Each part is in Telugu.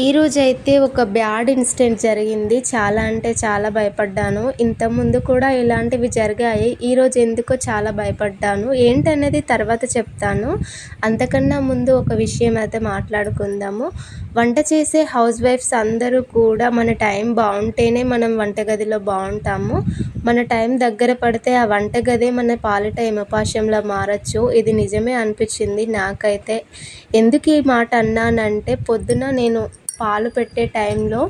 ఈరోజు అయితే ఒక బ్యాడ్ ఇన్సిడెంట్ జరిగింది. చాలా అంటే చాలా భయపడ్డాను. ఇంతకుముందు కూడా ఇలాంటివి జరిగాయి. ఈరోజు ఎందుకో చాలా భయపడ్డాను. ఏంటనేది తర్వాత చెప్తాను. అంతకన్నా ముందు ఒక విషయం అయితే మాట్లాడుకుందాము. వంట చేసే హౌస్ వైఫ్స్ అందరూ కూడా మన టైం బాగుంటేనే మనం వంటగదిలో బాగుంటాము. మన టైం దగ్గర పడితే ఆ వంటగదే మన పాలిట హిమపాశంలా మారచ్చు. ఇది నిజమే అనిపించింది నాకైతే. ఎందుకు ఈ మాట అన్నానంటే పొద్దున నేను పాలు పెట్టే టైంలో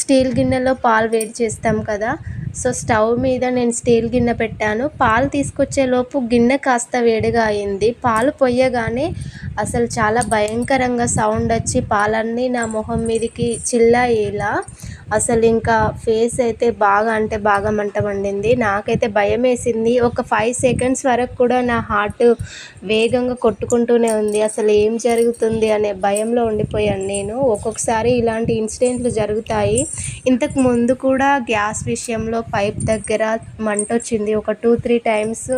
స్టీల్ గిన్నెలో పాలు వేడి చేస్తాం కదా. సో స్టవ్ మీద నేను స్టీల్ గిన్నె పెట్టాను. పాలు తీసుకొచ్చేలోపు గిన్నె కాస్త వేడిగా అయింది. పాలు పొయ్యగానే అసలు చాలా భయంకరంగా సౌండ్ వచ్చి పాలన్నీ నా మొహం మీదకి చిల్లాయేలా అసలు ఇంకా ఫేస్ అయితే బాగా అంటే బాగా మంట మండింది. నాకైతే భయం వేసింది. ఒక ఫైవ్ సెకండ్స్ వరకు కూడా నా హార్ట్ వేగంగా కొట్టుకుంటూనే ఉంది. అసలు ఏం జరుగుతుంది అనే భయంలో ఉండిపోయాను నేను. ఒక్కొక్కసారి ఇలాంటి ఇన్సిడెంట్లు జరుగుతాయి. ఇంతకు ముందు కూడా గ్యాస్ విషయంలో పైప్ దగ్గర మంట వచ్చింది. ఒక టూ త్రీ టైమ్స్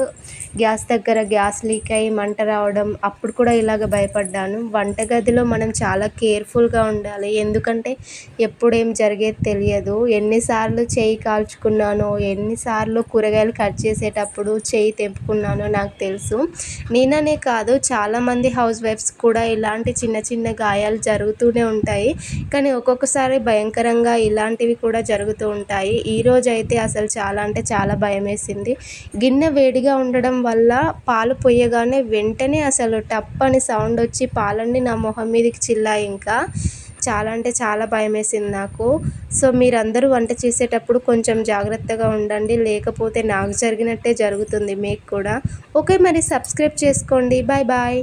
గ్యాస్ దగ్గర గ్యాస్ లీక్ అయ్యి మంట రావడం అప్పుడు కూడా ఇలాగ భయపడ్డాను. వంటగదిలో మనం చాలా కేర్ఫుల్గా ఉండాలి. ఎందుకంటే ఎప్పుడేం జరిగే నాకు తెలియదు. ఎన్నిసార్లు చేయి కాల్చుకున్నానో ఎన్నిసార్లు కూరగాయలు కట్ చేసేటప్పుడు చేయి తెంపుకున్నానో నాకు తెలుసు. నేననే కాదు చాలామంది హౌస్ వైఫ్స్ కూడా ఇలాంటి చిన్న చిన్న గాయాలు జరుగుతూనే ఉంటాయి. కానీ ఒక్కొక్కసారి భయంకరంగా ఇలాంటివి కూడా జరుగుతూ ఉంటాయి. ఈరోజు అయితే అసలు చాలా అంటే చాలా భయం వేసింది గిన్నె వేడిగా ఉండడం వల్ల పాలు పొయ్యగానే వెంటనే అసలు టప్ అని సౌండ్ వచ్చి పాలన్నీ నా మొహం మీదకి చిల్లాయి ఇంకా. చాలా అంటే చాలా భయం వేసింది నాకు. సో మీరందరూ వంట చేసేటప్పుడు కొంచెం జాగ్రత్తగా ఉండండి. లేకపోతే నాకు జరిగినట్టే జరుగుతుంది మీకు కూడా. ఓకే మరి సబ్స్క్రైబ్ చేసుకోండి. Bye bye.